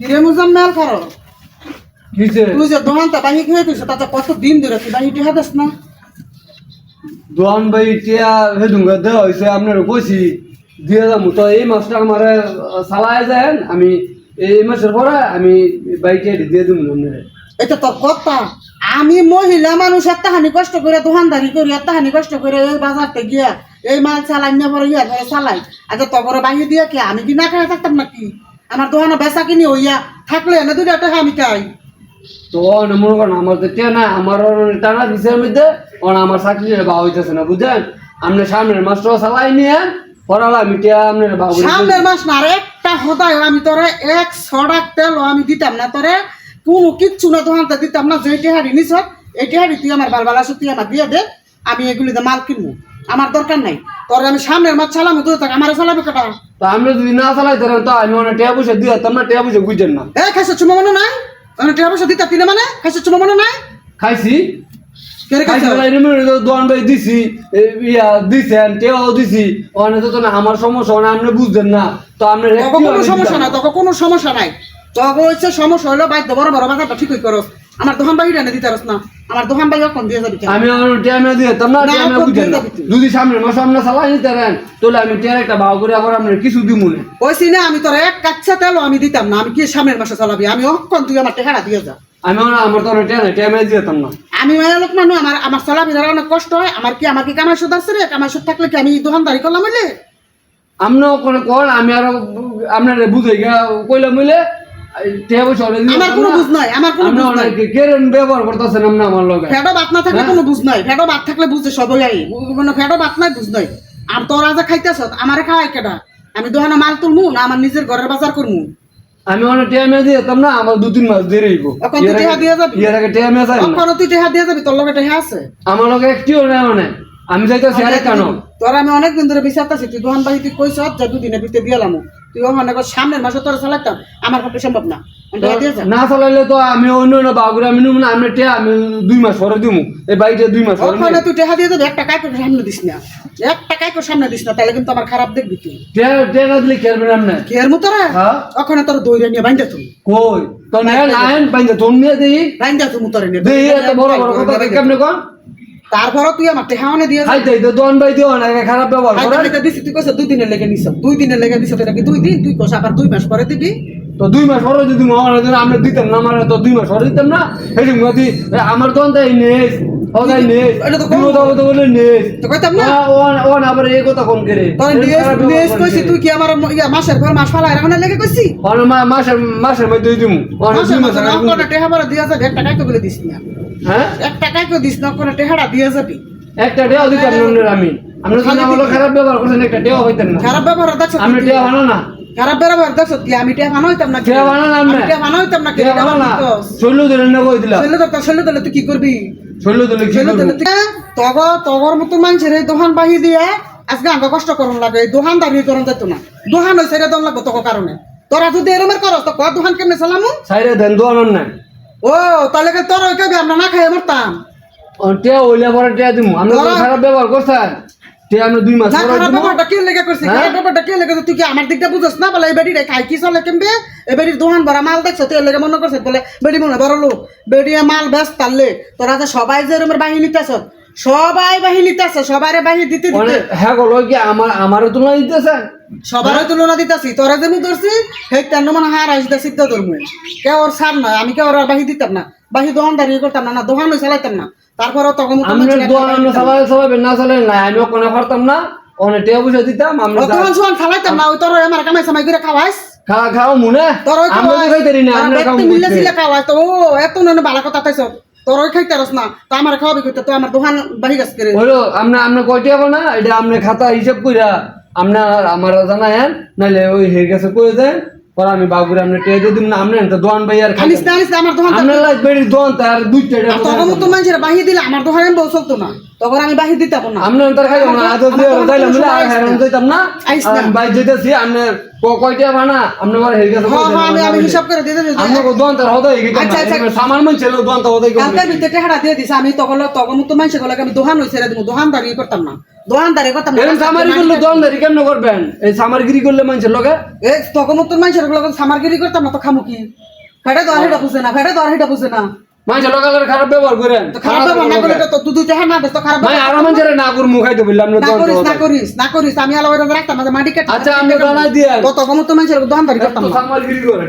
ফিরে মুজাম্মেল কিসে? তুই যে দোকানটা বাহি খেয়ে তুই তাতে কত দিন ধরে তুই বাহি টিহা দিস না? দোয়ান ভাই টিয়া হেদুঙ্গা দেওয়া হয়েছে আপনার কইছি দিয়ে যাব তো এই মাসটা আমার চালায় যায় আমি এই মাসের পরে আমি বাইকে দিয়ে দিব আপনার। এটা তোর কথা। আমি মহিলা মানুষ এত কষ্ট করে দোকানদারি করি এত হানি কষ্ট করে এই বাজারতে গিয়া এই মাল চালাই না পরে ইয়া ধরে চালাই। আচ্ছা তবরে বাহি দিয়ে কি? আমি কি না খাই থাকতাম নাকি? আমার দোকানে বেচা কিনি হইয়া থাকলে এনে দুটা টাকা আমি খাই তো মনে করেন আমার তো না আমার টানা দিছে মধ্যে অন আমার চাকরি বা হইতেছে না বুঝছেন আপনি সামনের মাসটা চালাই নিয়ে পড়ালা আমি টিয়া আপনার বাবু সামনের মাস না আর একটা হদায় আমি তোরে এক ছড়া তেল আমি দিতাম না তোরে কোনো কিচ্ছু না দোকানটা দিতাম না যে টেহারি নিছ এই টেহারি তুই আমার বালবালা তুই আমার দিয়ে দে আমি এগুলিতে মাল কিনবো। আমার দরকার নাই তোরে আমি সামনের মাস চালাম তুই আমার চালাবে কেটা? তো যদি না চালাই ধরেন তো আমি অনেক টিয়া পয়সা দিয়ে না টিয়া পয়সা বুঝছেন না। এ খাইছে চুমা মনে নাই? আমি টেহা পয়সা দিতাম তিনে মানে? খাইছে চুমা মনে নাই? খাইছি। দিছি ইয়া দিছেন দিছি। অনেক তো না আমার সমস্যা না আপনি বুঝতেন না। তো আপনার কোনো সমস্যা নাই তোকে কোনো সমস্যা নাই। হচ্ছে সমস্যা হলো বাধ্য বড় বড় বাজারটা ঠিকই করস। আমার দোকান এনে দিতে পারস না। আমার দোকান বাহির কখন দিয়ে যাবি আমি আমার দিয়ে দিতাম না বুঝেন। যদি সামনে চালাই নিতে তাহলে আমি টিয়ার একটা ভাও করে আবার আপনার কিছু দিব না। কইছি না আমি তোর এক কাচ্চা তেলও আমি দিতাম না আমি কি সামনের মাসে চালাবি? আমি অক্ষণ তুই আমার টেহারা দিয়ে যা। আমি আমার আমার তো টিয়া না দিয়ে দিতাম না। আমি মায়ের লোক মানুষ আমার আমার চালাবি ধরা অনেক কষ্ট হয়। আমার কি আমার কি কামাই সুদ আছে রে? কামাই সুদ থাকলে কি আমি দোকানদারি করলাম হইলে? আপনিও কোনো কোন আমি আরও আপনার বুঝাই গা কইলাম টিয়া পয়সা ওরে দিয়ে আমার কোনো বুঝ নাই আমার কোনো বুঝ নাই। কেরেন ব্যবহার করতেছেন আপনি আমার লগে। ফেটো বাত না থাকলে হ্যাঁ? কোনো বুঝ নাই ফেটো বাত থাকলে মানে ফেটো বাত নাই বুঝ নাই। আর তোরা যে খাইতেছ আমারে খাওয়াই কেটা আমি দোকানে মাল তুলমু না আমার নিজের ঘরের বাজার করমু? আমি অনেক দিয়ে না আমার দু তিন মাস দেরি হইব। দিয়ে যাবি? এর আগে টিয়া মেয়ে চাই না। অক্ষণ তুই টেহা দিয়ে যাবি? তোর লগে টেহা আছে? আমার লগে একটিও নেই। মানে আমি যাইতেছি আরেক কেন? তোর আমি অনেক দিন ধরে বিচারতেছি তুই দোকান বাড়ি তুই কইস যে দুদিনের ভিতরে দিয়ে এলাম তুই ওখানে সামনের মাসে তোর চালাইতাম আমার পক্ষে সম্ভব না। না চালাইলে তো আমি অন্য অন্য বাগুরে আমি না আমি টিয়া আমি দুই মাস পরে দিমু। এই বাড়িতে দুই মাস ওখানে তুই টেহা দিয়ে যাবি এক টাকায় করে সামনে দিস না এক টাকায় করে সামনে দিস না তাহলে কিন্তু আমার খারাপ দেখবি তুই। টিয়া টিয়া না দিলে খেলবেন আপনি কি এর মতো রে? ওখানে তোর দইরে নিয়ে বাইন্দা তুই। কই? তো না নাইন পাইতে তোর নিয়ে দিই। বাইন্দা তুই মুতরে নিয়ে দেই এত বড় বড় কথা কেমনে কোন? তারপরও তুই আমার টেহাওনে দিয়ে যা। খাইতে তো দন বাই দিও না খারাপ ব্যবহার করে তো দিছি তুই কইছ দুই দিনের লেগে নিছ। দুই দিনের লেগে দিছ এটা কি দুই দিন? তুই কইছ আবার দুই মাস পরে দিবি? তো দুই মাস পরে যদি মহারাজ আমরা দিতাম না আমার তো দুই মাস পরে দিতাম না সেই আমার দন তাই নেস হদাই নেস এটা তো তুই কথা কথা বলে নেস তো কইতাম না। ও ও আবার এই কথা কোন করে। তোর নিয়েস নিয়েস কইছি তুই কি আমার মাসের পর মাস ফালা রাখনে লেগে কইছি? অন মা মাসের মাসের মধ্যে দিই দিমু। অন দুই মাস না বড় এক হ্যাঁ? এক না দিয়ে যাবি। একটা ডেও দিতাম না আমি। আমরা খারাপ ব্যবহার করছেন একটা না। খারাপ ব্যবহার না। খারাপ ব্যবহার দেখছ? কি আমি টেহা বানো হইতাম না টেহা বানো না আমি। আমি বানো হইতাম না। ডেও বানো শৈল দিলেন না কই দিলা? ছেলে তো ছেলে দিলে তুই কি করবি? শৈল দিলে কি ছেলে করব? দিলে তুই তগ তগর মতো মানুষের এই দোকান বাহি দিয়ে আজকে আঙ্গ কষ্ট করুন লাগে। এই দোকান দাঁড়িয়ে করুন যেত না। দোকান হয়েছে এটা দম লাগবে তোর কারণে। তোরা যদি এরমের করস তো কয় দোকান কেমনে চালামু? সাইরে দেন দোয়ানোর না ও তাহলে কি তোর ওই কেবে আমরা না খাই মরতাম? টিয়া হইলে পরে টিয়া দিমু। আমরা খারাপ ব্যবহার করছেন। দুই মাস। ব্যাপারটা কে লেগে হ্যাঁ? ব্যাপারটা কে লেগে তুই কি আমার দিকটা বুঝছ না? বলে এই বেডিটা খাই কি চলে কেমবে? এই বেডির দোকান ভরা মাল দেখছ? তুই লেগে মনে করছিস বলে বেডি মনে বড় লোক। বেডিয়ে মাল তারলে তোরা সবাই যে রুমের বাহিনী নিতেছ সবাই বাহিনী নিতেছে সবাই বাহিনী দিতে দিতে। অনেক হ্যাঁ গলো কি আমার আমারও তুলনা সবার তুলনা দিতাছি। তোরা যেমন ধরছি সেই তেন মানে হার আসতে সিদ্ধ ধরবো কে ওর সার না আমি কে ওর বাহি দিতাম না। বাহি দোকান দাঁড়িয়ে করতাম না না চালাইতাম না। তারপরে তখন আমরা দোয়ান আমরা চালাই চালাই না চালাই না আমি কোনো পারতাম না অনেক টিয়া পয়সা দিতাম আমরা সোয়ান চালাইতাম না ওই তোর আমার কামাই সামাই করে খাওয়াইস। খাওয়া খাওয়া মনে তোর ওই আমরা তো খাইতে না আমরা খাওয়া মিলে ছিলে খাওয়াইস তো ও এত নয় ভালো কথা তাইছ তোর ওই খাইতে রস না তো আমার খাওয়াবি করতে তো আমার দোকান বাহি গাছ করে হলো আমরা আমরা কয়টি হব না এটা আমরা খাতা হিসাব কইরা আমরা আমার জানা হ্যাঁ নাহলে ওই হের কাছে কয়ে দেন পরে আমি বাবুরে আমরা টিয়া দিয়ে দিম না আমরা তো দোয়ান ভাই আর খাই না। আমার দোকান বেড়ি দোয়ান তার দুইটা তখন তো মানুষের বাহি দিলে আমার দোকানে বউ চলতো না। তখন আমি বাহির দিতাম না। আপনি অন্তর খাইতাম না আজ দিয়ে যাইলাম বলে আর সময় যাইতাম না। আইস বাইর যেতেছি আপনি ক- কয়টা বানা? আপনি আমার হ্যাঁ হ্যাঁ আমি আমি হিসাব করে কো আচ্ছা, আচ্ছা। সামান মান ছিল দোয়ান তার হদাই কালকে ভিতরে হাড়া দিয়ে দিছে আমি তো আমি রে দিব দোহানদারি করতাম না দোহানদারি করতাম না। এরকম সামারি করলে কেমন করবেন? এই সামারগিরি করলে মানুষের লগে? এ তখন তো মানুষের গলাকে সামারগিরি করতাম না তো খামু কি? ফেটে হেটা বুঝে না ফেটে আর হেটা বুঝে না। মানুষের লগে লগে খারাপ ব্যবহার করেন। তো খারাপ ব্যবহার না করলে তো দুইটা হাত না তো খারাপ মানে আরও মানুষের না করু মুখাইতে বললাম না না করিস না করিস না করিস আমি আলাদা রাখতাম মাটি কাটতাম আচ্ছা, আমি জানাই দিয়েন। তো তখন তো মানুষের দোহানদারি করতাম তো করে